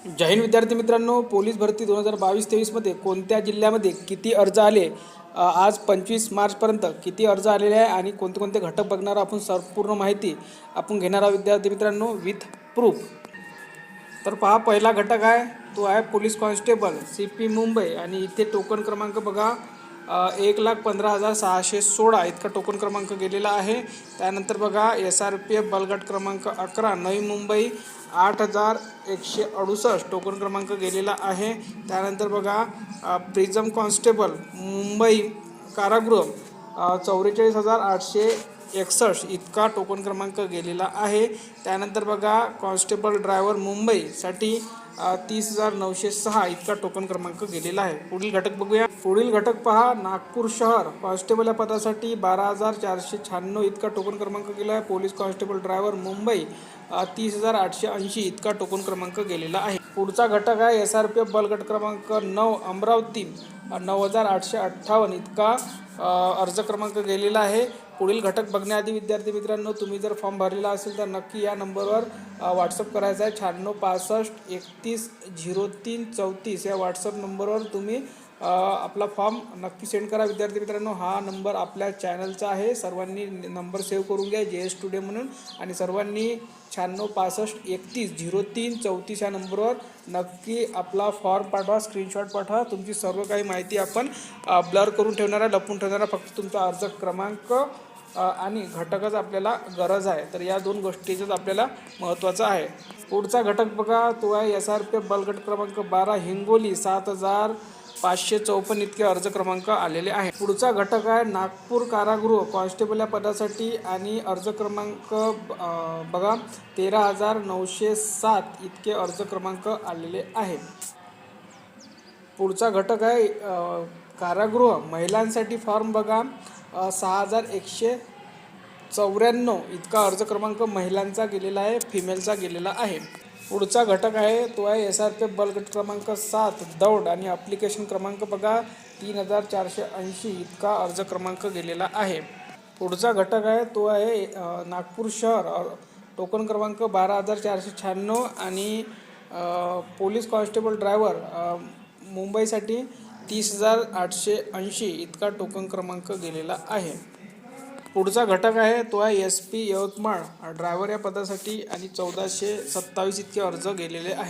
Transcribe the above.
जय हिंद विद्यार्थी मित्रांनो पोलीस भरती दोन हजार बावीस तेवीसमध्ये कोणत्या जिल्ह्यामध्ये किती अर्ज आले? आज पंचवीस मार्चपर्यंत किती अर्ज आलेले आहे आणि कोणते कोणते घटक बघणार आपण संपूर्ण माहिती आपण घेणार आहोत विद्यार्थी मित्रांनो विथ प्रूफ तर पहा पहिला घटक आहे तो आहे police constable C P Mumbai आणि इथे टोकन क्रमांक बघा. एक लाख पंधरा हजार सहाशे सोळा इतका टोकन क्रमांक गेलेला आहे. त्यानंतर बघा एस आर पी एफ बलगट क्रमांक अकरा नवी मुंबई आठ हजार एकशे अडुसष्ट टोकन क्रमांक गेलेला आहे. त्यानंतर बघा प्रिझम कॉन्स्टेबल मुंबई कारागृह चौवेचाळीस हजार आठशे एकसष्ट इतका टोकन क्रमांक गेलेला आहे. त्यानंतर बघा कॉन्स्टेबल ड्रायव्हर मुंबईसाठी तीस हजार नऊशे सहा इतका टोकन क्रमांक गेलेला आहे. पुढील घटक बघूया. पुढील घटक पहा नागपूर शहर. कॉन्स्टेबल या पदासाठी बारा हजार चारशे शहाण्णव इतका टोकन क्रमांक गेला आहे. पोलीस कॉन्स्टेबल ड्रायव्हर मुंबई तीस हजार आठशे ऐंशी इतका टोकन क्रमांक गेलेला आहे. पुढचा घटक आहे एस आर पी एफ बलगट क्रमांक नऊ अमरावती नऊ हजार आठशे अठ्ठावन्न इतका अर्ज क्रमांक गेलेला आहे. पुढील घटक बघण्याआधी विद्यार्थी मित्रांनो तुम्ही जर फॉर्म भरलेला असेल तर नक्की या नंबरवर व्हॉट्सअप करायचा आहे. शहाण्णव पासष्ट एकतीस झिरो तीन चौतीस या व्हॉट्सअप नंबरवर तुम्ही आपला फॉर्म नक्की सेंड करा. विद्यार्थी मित्रांनो हा नंबर आपल्या चॅनलचा आहे. सर्वांनी नंबर सेव्ह करून घ्या जे एस टुडे म्हणून. आणि सर्वांनी शहाण्णव पासष्ट एकतीस झिरो तीन चौतीस या नंबरवर नक्की आपला फॉर्म पाठवा स्क्रीनशॉट पाठवा. तुमची सर्व काही माहिती आपण ब्लर करून ठेवणार आहे लपून ठेवणार आहे. फक्त तुमचा अर्ज क्रमांक आणि घटकच आपल्याला गरज आहे. तर या दोन गोष्टीचंच आपल्याला महत्त्वाचं आहे. पुढचा घटक बघा तो आहे एस आर पी एफ बलगट क्रमांक बारा हिंगोली सात हजार पाचशे चौपन्न इतके अर्ज क्रमांक आलेले आहे पुढचा घटक आहे नागपूर कारागृह कॉन्स्टेबल या पदासाठी आणि अर्ज क्रमांक बघा तेरा हजार नऊशे सात इतके अर्ज क्रमांक आलेले आहेत. पुढचा घटक आहे कारागृह. महिलांसाठी फॉर्म बघा. सहा हजार एकशे चौऱ्याण्णव इतका अर्ज क्रमांक महिलांचा गेलेला आहे फिमेलचा गेलेला आहे. पुढचा घटक आहे तो आहे एस आर पी एफ बलगट क्रमांक सात दौड. आणि ॲप्लिकेशन क्रमांक बघा तीन हजार चारशे ऐंशी इतका अर्ज क्रमांक गेलेला आहे. पुढचा घटक आहे तो आहे नागपूर शहर. टोकन क्रमांक बारा हजार चारशे शहाण्णव आणि पोलीस कॉन्स्टेबल ड्रायव्हर मुंबईसाठी तीस हजार आठशे ऐंशी इतका टोकन क्रमांक गेलेला आहे. पुढचा घटक आहे तो आहे एस पी यवतमाळ. ड्रायव्हर या पदासाठी आणि चौदाशे सत्तावीस इतके अर्ज गेलेले आहेत.